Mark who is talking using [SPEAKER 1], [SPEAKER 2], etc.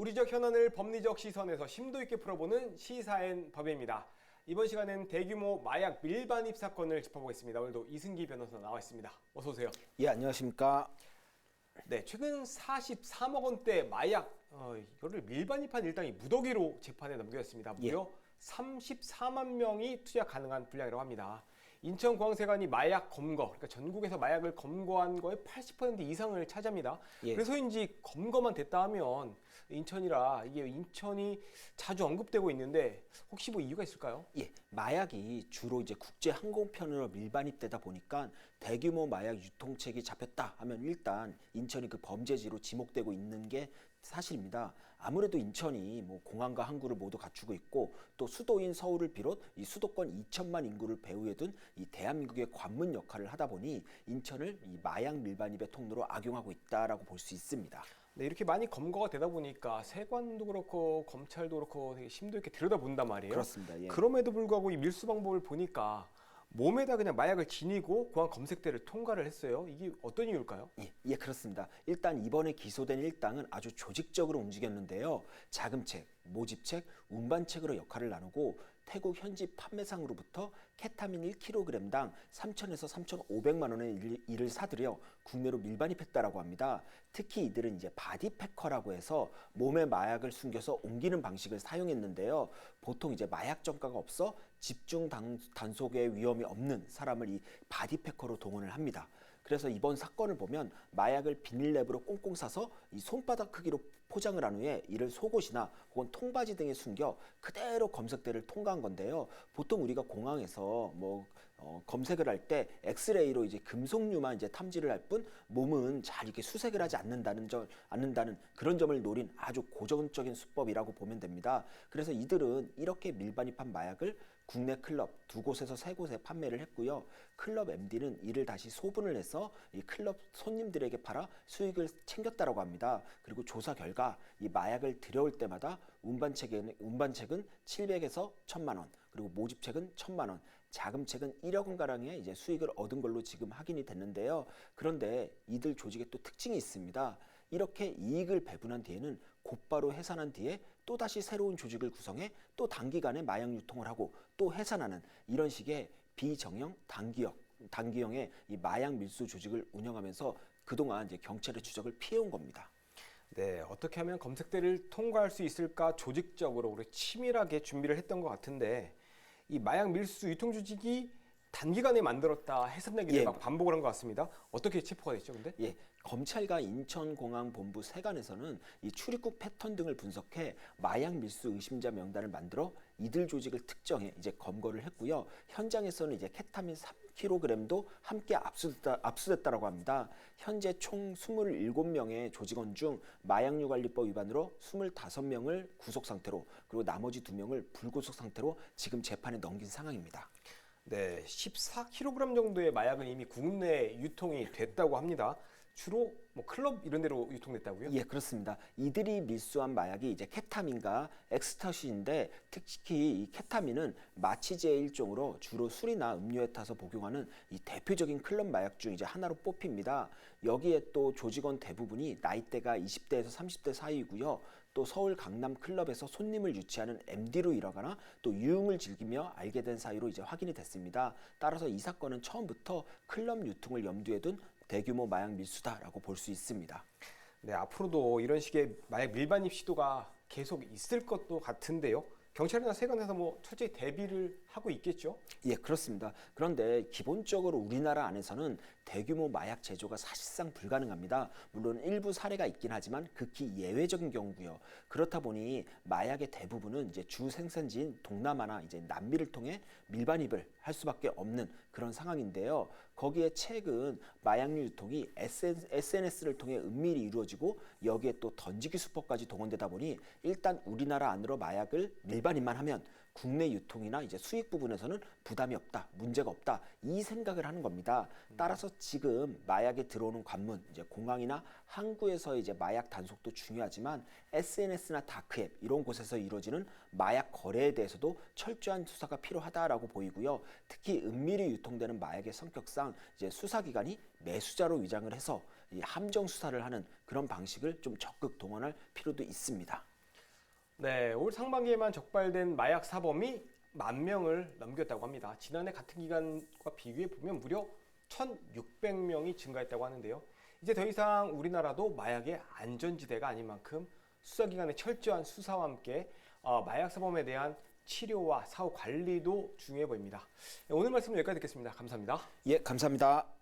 [SPEAKER 1] 우리적 현안을 법리적 시선에서 심도 있게 풀어보는 시사엔 법입니다. 이번 시간엔 대규모 마약 밀반입 사건을 짚어보겠습니다. 오늘도 이승기 변호사 나와 있습니다. 어서 오세요.
[SPEAKER 2] 예, 안녕하십니까.
[SPEAKER 1] 네, 최근 43억 원대 마약 어, 이거를 밀반입한 일당이 무더기로 재판에 넘겨졌습니다. 무려 34만 명이 투자 가능한 분량이라고 합니다. 인천공항세관이 마약 검거, 그러니까 전국에서 마약을 검거한 거의 80% 이상을 차지합니다.
[SPEAKER 2] 예.
[SPEAKER 1] 그래서인지 검거만 됐다 하면 인천이라 이게 인천이 자주 언급되고 있는데 혹시 뭐 이유가 있을까요?
[SPEAKER 2] 예, 마약이 주로 이제 국제 항공편으로 밀반입되다 보니까 대규모 마약 유통책이 잡혔다 하면 일단 인천이 그 범죄지로 지목되고 있는 게 사실입니다. 아무래도 인천이 뭐 공항과 항구를 모두 갖추고 있고 또 수도인 서울을 비롯 이 수도권 2천만 인구를 배후에 둔 이 대한민국의 관문 역할을 하다 보니 인천을 이 마약 밀반입의 통로로 악용하고 있다라고 볼 수 있습니다.
[SPEAKER 1] 네, 이렇게 많이 검거가 되다 보니까 세관도 그렇고 검찰도 그렇고 되게 심도 있게 들여다본단 말이에요.
[SPEAKER 2] 그렇습니다. 예.
[SPEAKER 1] 그럼에도 불구하고 이 밀수 방법을 보니까 몸에다 그냥 마약을 지니고 공항 검색대를 통과를 했어요. 이게 어떤 이유일까요?
[SPEAKER 2] 예, 예, 그렇습니다. 일단 이번에 기소된 일당은 아주 조직적으로 움직였는데요. 자금책, 모집책, 운반책으로 역할을 나누고 태국 현지 판매상으로부터 케타민 1kg당 3천에서 3,500만 원의 일- 이를 사들여 국내로 밀반입했다라고 합니다. 특히 이들은 이제 바디패커라고 해서 몸에 마약을 숨겨서 옮기는 방식을 사용했는데요. 보통 이제 마약 전가가 없어 집중 단, 단속의 위험이 없는 사람을 이 바디패커로 동원을 합니다. 그래서 이번 사건을 보면 마약을 비닐랩으로 꽁꽁 싸서 이 손바닥 크기로 포장을 한 후에 이를 속옷이나 혹은 통바지 등에 숨겨 그대로 검색대를 통과한 건데요. 보통 우리가 공항에서 뭐 어, 검색을 할 때 엑스레이로 이제 금속류만 이제 탐지를 할 뿐 몸은 잘 이렇게 수색을 하지 않는다는 점 않는다는 그런 점을 노린 아주 고전적인 수법이라고 보면 됩니다. 그래서 이들은 이렇게 밀반입한 마약을 국내 클럽 두 곳에서 세 곳에 판매를 했고요. 클럽 MD는 이를 다시 소분을 해서 이 클럽 손님들에게 팔아 수익을 챙겼다라고 합니다. 그리고 조사 결과 이 마약을 들여올 때마다 운반책은 운반책은 700에서 1000만 원, 그리고 모집책은 1000만 원, 자금책은 1억 원 가량의 이제 수익을 얻은 걸로 지금 확인이 됐는데요. 그런데 이들 조직의 또 특징이 있습니다. 이렇게 이익을 배분한 뒤에는 곧바로 해산한 뒤에 또 다시 새로운 조직을 구성해 또 단기간에 마약 유통을 하고 또 해산하는 이런 식의 비정형 단기역 단기형의 이 마약 밀수 조직을 운영하면서 그동안 이제 경찰의 추적을 피해온 겁니다.
[SPEAKER 1] 네, 어떻게 하면 검색대를 통과할 수 있을까 조직적으로 우리 치밀하게 준비를 했던 것 같은데 이 마약 밀수 유통 조직이 단기간에 만들었다 해석 얘기를
[SPEAKER 2] 예.
[SPEAKER 1] 막 반복을 한 것 같습니다. 어떻게 체포가 됐죠, 근데?
[SPEAKER 2] 예, 검찰과 인천공항본부 세관에서는 이 출입국 패턴 등을 분석해 마약 밀수 의심자 명단을 만들어 이들 조직을 특정해 이제 검거를 했고요. 현장에서는 이제 케타민 3kg도 함께 압수됐다, 압수됐다라고 합니다. 현재 총 27명의 조직원 중 마약류 관리법 위반으로 25명을 구속 상태로 그리고 나머지 2명을 불구속 상태로 지금 재판에 넘긴 상황입니다.
[SPEAKER 1] 네, 14kg 정도의 마약은 이미 국내 유통이 됐다고 합니다. 주로 뭐 클럽 이런 데로 유통됐다고요?
[SPEAKER 2] 예, 그렇습니다. 이들이 밀수한 마약이 이제 케타민과 엑스타시인데 특히 이 케타민은 마취제의 일종으로 주로 술이나 음료에 타서 복용하는 이 대표적인 클럽 마약 중 이제 하나로 뽑힙니다. 여기에 또 조직원 대부분이 나이대가 20대에서 30대 사이이고요. 또 서울 강남 클럽에서 손님을 유치하는 MD로 일하거나 또 유흥을 즐기며 알게 된 사이로 이제 확인이 됐습니다. 따라서 이 사건은 처음부터 클럽 유통을 염두에 둔 대규모 마약 밀수다라고 볼 수 있습니다.
[SPEAKER 1] 네, 앞으로도 이런 식의 마약 밀반입 시도가 계속 있을 것도 같은데요. 경찰이나 세관에서 뭐 철저히 대비를 하고 있겠죠?
[SPEAKER 2] 예, 그렇습니다. 그런데 기본적으로 우리나라 안에서는 대규모 마약 제조가 사실상 불가능합니다. 물론 일부 사례가 있긴 하지만 극히 예외적인 경우고요. 그렇다 보니 마약의 대부분은 이제 주 생산지인 동남아나 이제 남미를 통해 밀반입을 할 수밖에 없는 그런 상황인데요. 거기에 최근 마약류 유통이 SNS를 통해 은밀히 이루어지고 여기에 또 던지기 수법까지 동원되다 보니 일단 우리나라 안으로 마약을 밀반입만 하면 국내 유통이나 이제 수익 부분에서는 부담이 없다, 문제가 없다 이 생각을 하는 겁니다. 따라서 지금 마약에 들어오는 관문, 이제 공항이나 항구에서 이제 마약 단속도 중요하지만 SNS나 다크앱 이런 곳에서 이루어지는 마약 거래에 대해서도 철저한 수사가 필요하다라고 보이고요. 특히 은밀히 유통되는 마약의 성격상 이제 수사기관이 매수자로 위장을 해서 이 함정 수사를 하는 그런 방식을 좀 적극 동원할 필요도 있습니다.
[SPEAKER 1] 네, 올 상반기에만 적발된 마약 사범이 만 명을 넘겼다고 합니다. 지난해 같은 기간과 비교해 보면 무려 1,600명이 증가했다고 하는데요. 이제 더 이상 우리나라도 마약의 안전지대가 아닌 만큼 수사기관의 철저한 수사와 함께 어, 마약 사범에 대한 치료와 사후 관리도 중요해 보입니다. 네, 오늘 말씀 여기까지 듣겠습니다. 감사합니다.
[SPEAKER 2] 예, 감사합니다.